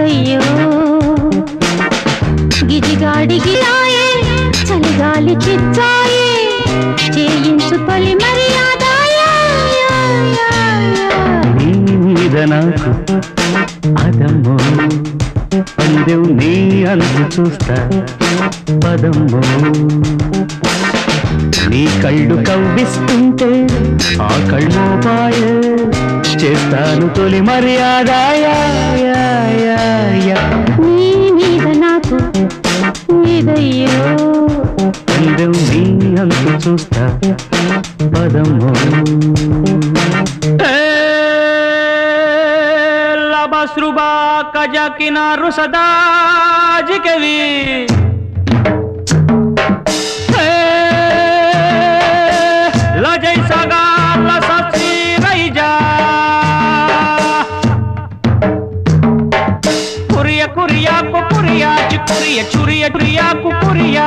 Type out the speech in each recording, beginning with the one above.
చెయ్యు గిజిగాడిగిలాయే చలిగాలి చిచ్చాయే చేయించు తొలి నీ నాకు అదమ్మో అందెవు నీ అందు చూస్తా పదమ్మో. నీ కళ్ళు కవ్విస్తుంటే ఆ కళ్ళు పాయే చేస్తాను తొలి మర్యాద. నాకు అందం నీ అంతు చూస్తా. పదము. లబస్రుబా కజకినారు సదా కురియా చురియ చురియా కుకురియా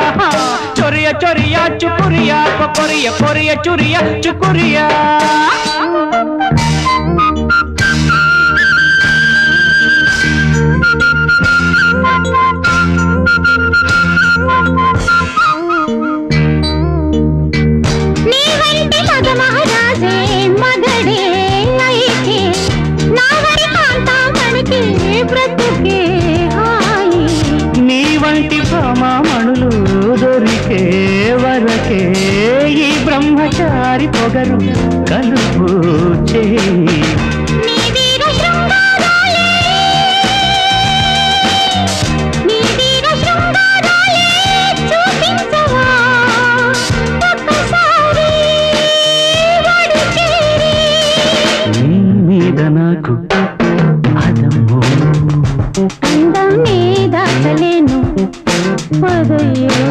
చొరియ చొరియా చుకురియా కొరియ కొరియ చురియ చుకురియా వడి చేరి. నీ మీద నాకు అదము అందమే దాచలేను పదయ్యో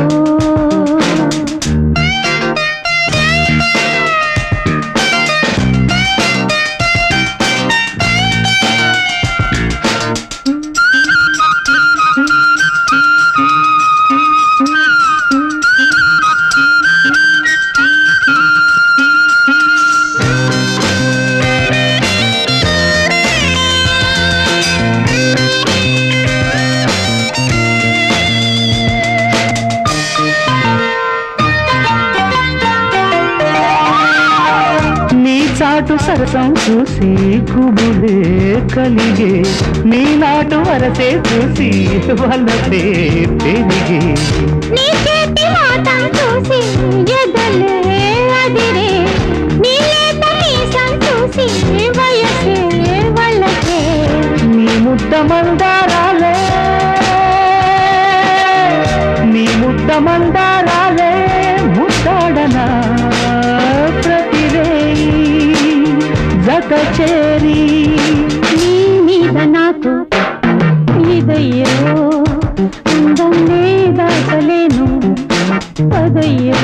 నాటు సరసం చూసి గుబులే కలిగే. నీ నాటు వరసే చూసి వలసే పెరిగే. నీ చేతి చూసి జత చేరి నీ మీద నాకు ఇదయ్యో అందం దాచలేను పదయ్యో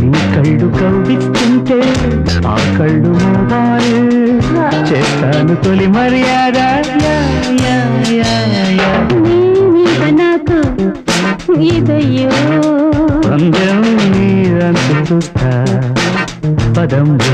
నీ కళ్ళు కవ్విస్తుంటే ఆ కళ్ళు మోబాయి చేస్తాను తొలి మర్యాద. నీ మీద నాకు ఇదయ్యో. అందం నీరంత చూస్తా పదంబు.